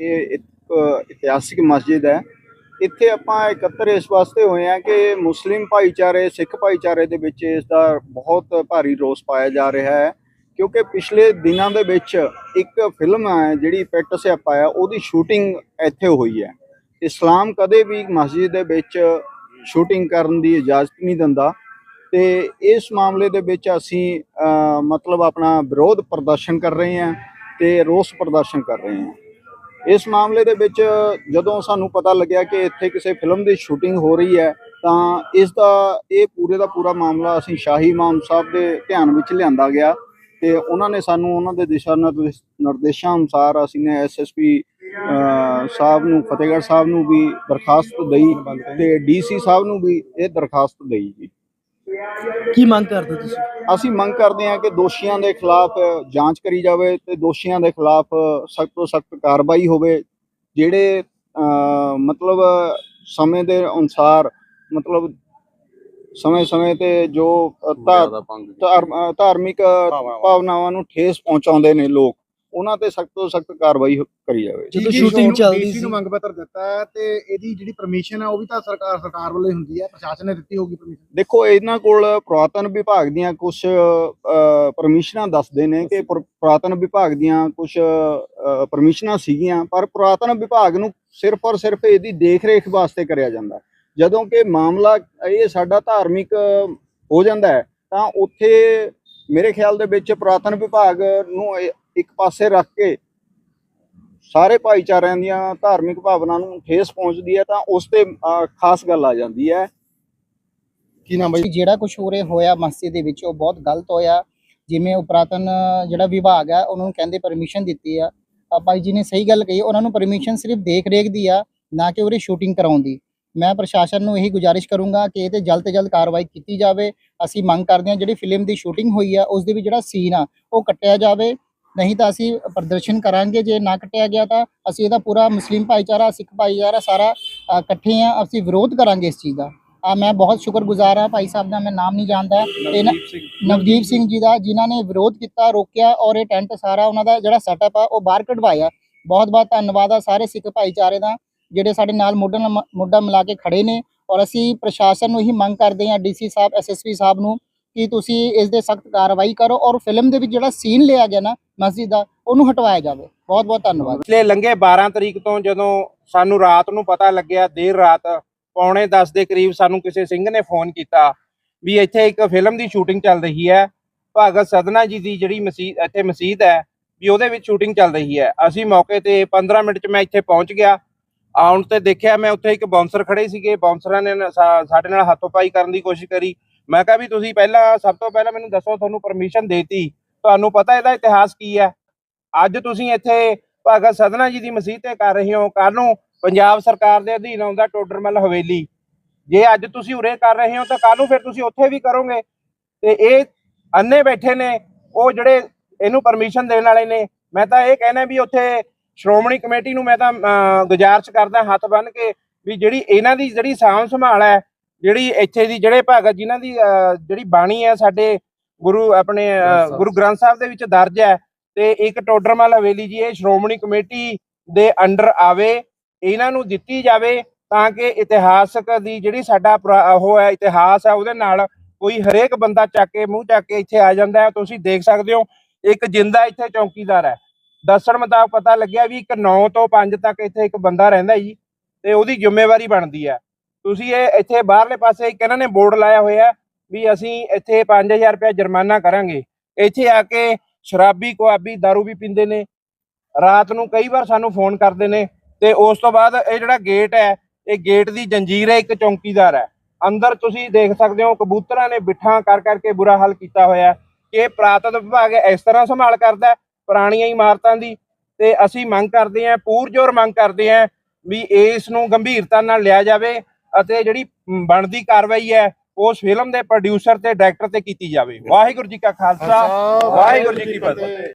ਇਹ ਇੱਕ ਇਤਿਹਾਸਿਕ ਮਸਜਿਦ ਹੈ। ਇੱਥੇ ਆਪਾਂ ਇਕੱਤਰ ਇਸ ਵਾਸਤੇ ਹੋਏ ਆ ਕਿ ਮੁਸਲਿਮ ਭਾਈਚਾਰੇ, ਸਿੱਖ ਭਾਈਚਾਰੇ ਦੇ ਵਿੱਚ ਇਸ ਦਾ ਬਹੁਤ ਭਾਰੀ ਰੋਸ ਪਾਇਆ ਜਾ ਰਿਹਾ ਹੈ। ਕਿਉਂਕਿ ਪਿਛਲੇ ਦਿਨਾਂ ਦੇ ਵਿੱਚ ਇੱਕ ਫਿਲਮ ਹੈ ਜਿਹੜੀ ਪਿੱਟ ਸਿਆਪਾ ਹੈ, ਉਹਦੀ ਸ਼ੂਟਿੰਗ ਇੱਥੇ ਹੋਈ ਹੈ। ਇਸਲਾਮ ਕਦੇ ਵੀ ਮਸਜਿਦ ਦੇ ਵਿੱਚ ਸ਼ੂਟਿੰਗ ਕਰਨ ਦੀ ਇਜਾਜ਼ਤ ਨਹੀਂ ਦਿੰਦਾ। ਤੇ ਇਸ ਮਾਮਲੇ ਦੇ ਵਿੱਚ ਅਸੀਂ ਮਤਲਬ ਆਪਣਾ ਵਿਰੋਧ ਪ੍ਰਦਰਸ਼ਨ ਕਰ ਰਹੇ ਹਾਂ ਤੇ ਰੋਸ ਪ੍ਰਦਰਸ਼ਨ ਕਰ ਰਹੇ ਹਾਂ। ਇਸ ਮਾਮਲੇ ਦੇ ਵਿੱਚ ਜਦੋਂ ਸਾਨੂੰ ਪਤਾ ਲੱਗਿਆ ਕਿ ਇੱਥੇ ਕਿਸੇ ਫਿਲਮ ਦੀ ਸ਼ੂਟਿੰਗ ਹੋ ਰਹੀ ਹੈ, ਤਾਂ ਇਸ ਦਾ, ਇਹ ਪੂਰੇ ਦਾ ਪੂਰਾ ਮਾਮਲਾ ਅਸੀਂ ਸ਼ਾਹੀ ਇਮਾਮ ਸਾਹਿਬ ਦੇ ਧਿਆਨ ਵਿੱਚ ਲਿਆਂਦਾ ਗਿਆ ਤੇ ਉਹਨਾਂ ਨੇ ਸਾਨੂੰ ਉਹਨਾਂ ਦੇ ਦਿਸ਼ਾ ਨਿਰਦੇਸ਼- ਨਿਰਦੇਸ਼ਾਂ ਅਨੁਸਾਰ ਅਸੀਂ ਨੇ ਐਸਐਸਪੀ ਸਾਹਿਬ ਨੂੰ, ਫਤਿਹਗੜ੍ਹ ਸਾਹਿਬ ਨੂੰ ਵੀ ਦਰਖਾਸਤ ਦਈ ਤੇ ਡੀਸੀ ਸਾਹਿਬ ਨੂੰ ਵੀ ਇਹ ਦਰਖਾਸਤ ਦਈ ਜੀ। ਕੀ ਮੰਗ ਕਰਦੇ ਤੁਸੀਂ? ਅਸੀਂ ਮੰਗ ਕਰਦੇ ਹਾਂ ਕਿ ਦੋਸ਼ੀਆਂ ਦੇ ਖਿਲਾਫ ਜਾਂਚ ਕਰੀ ਜਾਵੇ ਤੇ ਦੋਸ਼ੀਆਂ ਦੇ ਖਿਲਾਫ ਸਖਤ ਤੋਂ ਸਖਤ ਕਾਰਵਾਈ ਹੋਵੇ ਜਿਹੜੇ ਮਤਲਬ ਸਮੇਂ ਦੇ ਅਨੁਸਾਰ ਮਤਲਬ ਸਮੇਂ-ਸਮੇਂ ਤੇ ਜੋ ਧਾਰਮਿਕ ਭਾਵਨਾਵਾਂ ਨੂੰ ਠੇਸ ਪਹੁੰਚਾਉਂਦੇ ਨੇ ਲੋਕ। ਉਹਨਾਂ ਤੇ ਸਖਤ ਤੋਂ ਸਖਤ ਕਾਰਵਾਈ ਹੋ- ਕਰੀ ਜਾਵੇ। ਜਦੋਂ ਸ਼ੂਟਿੰਗ ਚੱਲਦੀ ਸੀ ਨੂੰ ਮੰਗ ਪੱਤਰ ਦਿੱਤਾ ਹੈ ਤੇ ਇਹਦੀ ਜਿਹੜੀ ਪਰਮਿਸ਼ਨ ਹੈ ਉਹ ਵੀ ਤਾਂ ਸਰਕਾਰ ਸਰਕਾਰ ਵੱਲੋਂ ਹੀ ਹੁੰਦੀ ਹੈ। ਪ੍ਰਸ਼ਾਸਨ ਨੇ ਦਿੱਤੀ ਹੋਊਗੀ ਪਰਮਿਸ਼ਨ ਦੇਖੋ ਇਹਨਾਂ ਕੋਲ ਪੁਰਾਤਨ ਵਿਭਾਗ ਦੀਆਂ ਕੁਝ ਪਰਮਿਸ਼ਨਾਂ ਦੱਸਦੇ ਨੇ ਕਿ ਪੁਰ- ਪੁਰਾਤਨ ਵਿਭਾਗ ਦੀਆਂ ਕੁਝ ਪਰਮਿਸ਼ਨਾਂ ਸੀਗੀਆਂ ਪਰ ਪੁਰਾਤਨ ਵਿਭਾਗ ਨੂੰ ਸਿਰਫ ਔਰ ਸਿਰਫ ਇਹਦੀ ਦੇਖ-ਰੇਖ ਵਾਸਤੇ ਕਰਿਆ ਜਾਂਦਾ। ਜਦੋਂ ਕਿ ਮਾਮਲਾ ਇਹ ਸਾਡਾ ਧਾਰਮਿਕ ਹੋ ਜਾਂਦਾ ਹੈ ਤਾਂ ਉੱਥੇ ਮੇਰੇ ਖਿਆਲ ਦੇ ਵਿੱਚ ਪੁਰਾਤਨ ਵਿਭਾਗ ਨੂੰ ਇੱਕ ਪਾਸੇ ਰੱਖ ਕੇ ਸਾਰੇ ਭਾਈਚਾਰਿਆਂ ਦੀਆਂ ਧਾਰਮਿਕ ਭਾਵਨਾ ਨੂੰ ਠੇਸ ਪਹੁੰਚਦੀ ਹੈ ਤਾਂ ਉਸ ਤੇ ਖਾਸ ਗੱਲ ਆ ਜਾਂਦੀ ਹੈ। ਕੀ ਨਾਮ ਬਾਈ? ਜਿਹੜਾ ਕੁਝ ਉਰੇ ਹੋਇਆ ਮਸਜਿਦ ਦੇ ਵਿੱਚ ਉਹ ਬਹੁਤ ਗਲਤ ਹੋਇਆ। ਜਿਵੇਂ ਉਹ ਪੁਰਾਤਨ ਜਿਹੜਾ ਵਿਭਾਗ ਹੈ ਉਹਨਾਂ ਨੂੰ ਕਹਿੰਦੇ ਪਰਮਿਸ਼ਨ ਦਿੱਤੀ ਆ। ਆ ਭਾਈ ਜੀ ਨੇ ਸਹੀ ਗੱਲ ਕਹੀ ਉਹਨਾਂ ਨੂੰ ਪਰਮਿਸ਼ਨ ਸਿਰਫ ਦੇਖ ਰੇਖ ਦੀ ਆ ਨਾ ਕਿ ਉਰੇ ਸ਼ੂਟਿੰਗ ਕਰਾਉਣ ਦੀ। ਮੈਂ ਪ੍ਰਸ਼ਾਸਨ ਨੂੰ ਇਹੀ ਗੁਜ਼ਾਰਿਸ਼ ਕਰੂੰਗਾ ਕਿ ਇਹ ਤੇ ਜਲਦ ਤੋਂ ਜਲਦ ਕਾਰਵਾਈ ਕੀਤੀ ਜਾਵੇ। ਅਸੀਂ ਮੰਗ ਕਰਦੇ ਹਾਂ ਜਿਹੜੀ ਫਿਲਮ ਦੀ ਸ਼ੂਟਿੰਗ ਹੋਈ ਆ ਉਸ ਦੇ ਵਿੱਚ ਜਿਹੜਾ ਸੀਨ ਆ ਉਹ ਕੱਟਿਆ ਜਾਵੇ। ਨਹੀਂ ਤਾਂ ਅਸੀਂ ਪ੍ਰਦਰਸ਼ਨ ਕਰਾਂਗੇ ਜੇ ਨਾ ਕੱਟਿਆ ਗਿਆ ਤਾਂ ਅਸੀਂ ਇਹਦਾ ਪੂਰਾ ਮੁਸਲਿਮ ਭਾਈਚਾਰਾ ਸਿੱਖ ਭਾਈਚਾਰਾ ਸਾਰਾ ਇਕੱਠੇ ਆ ਅਸੀਂ ਵਿਰੋਧ ਕਰਾਂਗੇ ਇਸ ਚੀਜ਼ ਦਾ। ਆ ਮੈਂ ਬਹੁਤ ਸ਼ੁਕਰਗੁਜ਼ਾਰ ਹਾਂ ਭਾਈ ਸਾਹਿਬ ਦਾ ਮੈਂ ਨਾਮ ਨਹੀਂ ਜਾਣਦਾ। ਤੇ ਨਵਦੀਪ ਸਿੰਘ ਜੀ ਦਾ ਜਿਨ੍ਹਾਂ ਨੇ ਵਿਰੋਧ ਕੀਤਾ ਰੋਕਿਆ ਔਰ ਇਹ ਟੈਂਟ ਸਾਰਾ ਉਹਨਾਂ ਦਾ ਜਿਹੜਾ ਸੈਟਅਪ ਆ ਉਹ ਬਾਹਰ ਕਢਵਾਇਆ। ਬਹੁਤ ਬਹੁਤ ਧੰਨਵਾਦ ਆ ਸਾਰੇ ਸਿੱਖ ਭਾਈਚਾਰੇ ਦਾ ਜਿਹੜੇ ਸਾਡੇ ਨਾਲ ਮੋਢਾ ਮੋਢਾ ਮਿਲਾ ਕੇ ਖੜੇ ਨੇ। ਔਰ ਅਸੀਂ ਪ੍ਰਸ਼ਾਸਨ ਨੂੰ ਇਹੀ ਮੰਗ ਕਰਦੇ ਹਾਂ ਡੀਸੀ ਸਾਹਿਬ ਐਸਐਸਪੀ ਸਾਹਿਬ ਨੂੰ ਕਿ ਤੁਸੀਂ ਇਸ ਦੇ ਸਖਤ ਕਾਰਵਾਈ ਕਰੋ। ਔਰ ਫਿਲਮ ਦੇ ਵਿੱਚ ਜਿਹੜਾ ਸੀਨ ਲਿਆ ਗਿਆ ਨਾ ਮਸਜਿਦ ਦਾ, ਉਹਨੂੰ ਹਟਵਾਇਆ ਜਾਵੇ। ਬਹੁਤ ਬਹੁਤ ਧੰਨਵਾਦ। ਪਿਛਲੇ ਲੰਘੇ 12 ਤਰੀਕ ਤੋਂ ਜਦੋਂ ਸਾਨੂੰ ਰਾਤ ਨੂੰ ਪਤਾ ਲੱਗਿਆ, ਦੇਰ ਰਾਤ ਪੌਣੇ 10 ਦੇ ਕਰੀਬ ਸਾਨੂੰ ਕਿਸੇ ਸਿੰਘ ਨੇ ਫੋਨ ਕੀਤਾ ਵੀ ਇੱਥੇ ਇੱਕ ਫਿਲਮ ਦੀ ਸ਼ੂਟਿੰਗ ਚੱਲ ਰਹੀ ਹੈ। ਭਗਤ ਸਦਨਾ ਜੀ ਦੀ ਜਿਹੜੀ ਮਸਜਿਦ ਇੱਥੇ ਮਸਜਿਦ ਹੈ ਵੀ ਉਹਦੇ ਵਿੱਚ ਸ਼ੂਟਿੰਗ ਚੱਲ ਰਹੀ ਹੈ। ਅਸੀਂ ਮੌਕੇ ਤੇ 15 ਮਿੰਟ 'ਚ ਮੈਂ ਇੱਥੇ ਪਹੁੰਚ ਗਿਆ। ਆਉਣ ਤੇ ਦੇਖਿਆ ਮੈਂ ਉੱਥੇ ਇੱਕ ਬਾਉਂਸਰ ਖੜੇ ਸੀਗੇ। ਬਾਉਂਸਰਾਂ ਨੇ ਸਾਡੇ ਨਾਲ ਹੱਥੋਂ-ਪਾਈ ਕਰਨ ਦੀ ਕੋਸ਼ਿਸ਼ ਕਰੀ। ਮੈਂ ਕਿਹਾ ਵੀ ਤੁਸੀਂ ਪਹਿਲਾਂ, ਸਭ ਤੋਂ ਪਹਿਲਾਂ ਮੈਨੂੰ ਦੱਸੋ, ਤੁਹਾਨੂੰ ਪਰਮਿਸ਼ਨ ਦੇਤੀ। ਤੁਹਾਨੂੰ ਪਤਾ ਇਹਦਾ ਇਤਿਹਾਸ ਕੀ ਹੈ? ਅੱਜ ਤੁਸੀਂ ਇੱਥੇ ਭਗਤ ਸਦਨਾ ਜੀ ਦੀ ਮਸਜਿਦ ਤੇ ਕਰ ਰਹੇ ਹੋ। ਕੱਲ ਨੂੰ ਪੰਜਾਬ ਸਰਕਾਰ ਦੇ ਅਧੀਨ ਆਉਂਦਾ ਟੋਡਰਮਲ ਹਵੇਲੀ। ਜੇ ਅੱਜ ਤੁਸੀਂ ਉਰੇ ਕਰ ਰਹੇ ਹੋ ਤਾਂ ਕੱਲ ਨੂੰ ਫਿਰ ਤੁਸੀਂ ਉੱਥੇ ਵੀ ਕਰੋਗੇ। ਤੇ ਇਹ ਅੰਨੇ ਬੈਠੇ ਨੇ ਉਹ ਜਿਹੜੇ ਇਹਨੂੰ ਪਰਮਿਸ਼ਨ ਦੇਣ ਵਾਲੇ ਨੇ। ਮੈਂ ਤਾਂ ਇਹ ਕਹਿਣਾ ਵੀ ਉੱਥੇ ਸ਼੍ਰੋਮਣੀ ਕਮੇਟੀ ਨੂੰ ਮੈਂ ਤਾਂ ਅਹ, ਗੁਜ਼ਾਰਿਸ਼ ਕਰਦਾ ਹੱਥ ਬੰਨ ਕੇ ਵੀ ਜਿਹੜੀ ਇਹਨਾਂ ਦੀ ਜਿਹੜੀ ਸਾਂਭ ਸੰਭਾਲ ਹੈ ਜਿਹੜੀ ਇੱਥੇ ਦੀ ਜਿਹੜੇ ਭਗਤ ਜਿਨ੍ਹਾਂ ਦੀ ਅਹ, ਜਿਹੜੀ ਬਾਣੀ ਹੈ ਸਾਡੇ ਗੁਰੂ ਆਪਣੇ ਗੁਰੂ ਗ੍ਰੰਥ ਸਾਹਿਬ ਦੇ ਵਿੱਚ ਦਰਜ ਹੈ ਤੇ ਇੱਕ ਟੋਡਰਮਲ ਹਵੇਲੀ ਜੀ ਇਹ ਸ਼੍ਰੋਮਣੀ ਕਮੇਟੀ ਦੇ ਅੰਡਰ ਆਵੇ ਇਹਨਾਂ ਨੂੰ ਦਿੱਤੀ ਜਾਵੇ ਤਾਂ ਕਿ ਇਤਿਹਾਸਕ ਦੀ ਜਿਹੜੀ ਸਾਡਾ ਉਹ ਹੈ ਇਤਿਹਾਸ ਹੈ ਉਹਦੇ ਨਾਲ ਕੋਈ ਹਰੇਕ ਬੰਦਾ ਚੱਕ ਕੇ ਮੂੰਹ ਚੱਕ ਕੇ ਇੱਥੇ ਆ ਜਾਂਦਾ ਹੈ ਤੁਸੀਂ ਦੇਖ ਸਕਦੇ ਹੋ ਇੱਕ ਜਿੰਦਾ ਇੱਥੇ ਚੌਕੀਦਾਰ ਹੈ। ਦੱਸਣ ਮੁਤਾਬਕ ਪਤਾ ਲੱਗਿਆ ਵੀ ਇੱਕ 9 ਤੋਂ 5 ਤੱਕ ਇੱਥੇ ਇੱਕ ਬੰਦਾ ਰਹਿੰਦਾ ਜੀ ਤੇ ਉਹਦੀ ਜ਼ਿੰਮੇਵਾਰੀ ਬਣਦੀ ਹੈ। ਤੁਸੀਂ ਇਹ ਇੱਥੇ ਬਾਹਰਲੇ ਪਾਸੇ ਇੱਕ ਇਹਨਾਂ ਨੇ ਬੋਰਡ ਲਾਇਆ ਹੋਇਆ ਵੀ ਅਸੀਂ ਇੱਥੇ 5000 ਰੁਪਏ ਜੁਰਮਾਨਾ ਕਰਾਂਗੇ। ਇੱਥੇ ਆ ਕੇ ਸ਼ਰਾਬੀ, ਕੁਆਬੀ, दारू ਵੀ ਪੀਂਦੇ ਨੇ। ਰਾਤ ਨੂੰ ਕਈ ਵਾਰ ਸਾਨੂੰ ਫੋਨ ਕਰਦੇ ਨੇ ਤੇ ਉਸ ਤੋਂ ਬਾਅਦ ਇਹ ਜਿਹੜਾ ਗੇਟ ਹੈ, ਇਹ ਗੇਟ ਦੀ ਜੰਜੀਰ ਹੈ, ਇੱਕ ਚੌਕੀਦਾਰ ਹੈ। ਅੰਦਰ ਤੁਸੀਂ ਦੇਖ ਸਕਦੇ ਹੋ ਕਬੂਤਰਾਂ ਨੇ ਬਿੱਠਾਂ ਕਰ ਕਰਕੇ ਬੁਰਾ ਹਾਲ ਕੀਤਾ ਹੋਇਆ ਕਿ ਇਹ ਪ੍ਰਾਤਨ ਵਿਭਾਗ ਇਸ ਤਰ੍ਹਾਂ ਸੰਭਾਲ ਕਰਦਾ ਪੁਰਾਣੀਆਂ ਇਮਾਰਤਾਂ ਦੀ ਤੇ ਅਸੀਂ ਮੰਗ ਕਰਦੇ ਹਾਂ, ਪੂਰਜੋਰ ਮੰਗ ਕਰਦੇ ਹਾਂ ਵੀ ਇਸ ਨੂੰ ਗੰਭੀਰਤਾ ਨਾਲ ਲਿਆ ਜਾਵੇ ਅਤੇ ਜਿਹੜੀ ਬਣਦੀ ਕਾਰਵਾਈ ਹੈ ਉਸ ਫਿਲਮ ਦੇ ਪ੍ਰੋਡਿਊਸਰ ਤੇ ਡਾਇਰੈਕਟਰ ਤੇ ਕੀਤੀ ਜਾਵੇ। ਵਾਹਿਗੁਰੂ ਜੀ ਕਾ ਖਾਲਸਾ ਵਾਹਿਗੁਰੂ ਜੀ ਕੀ ਫਤਿਹ।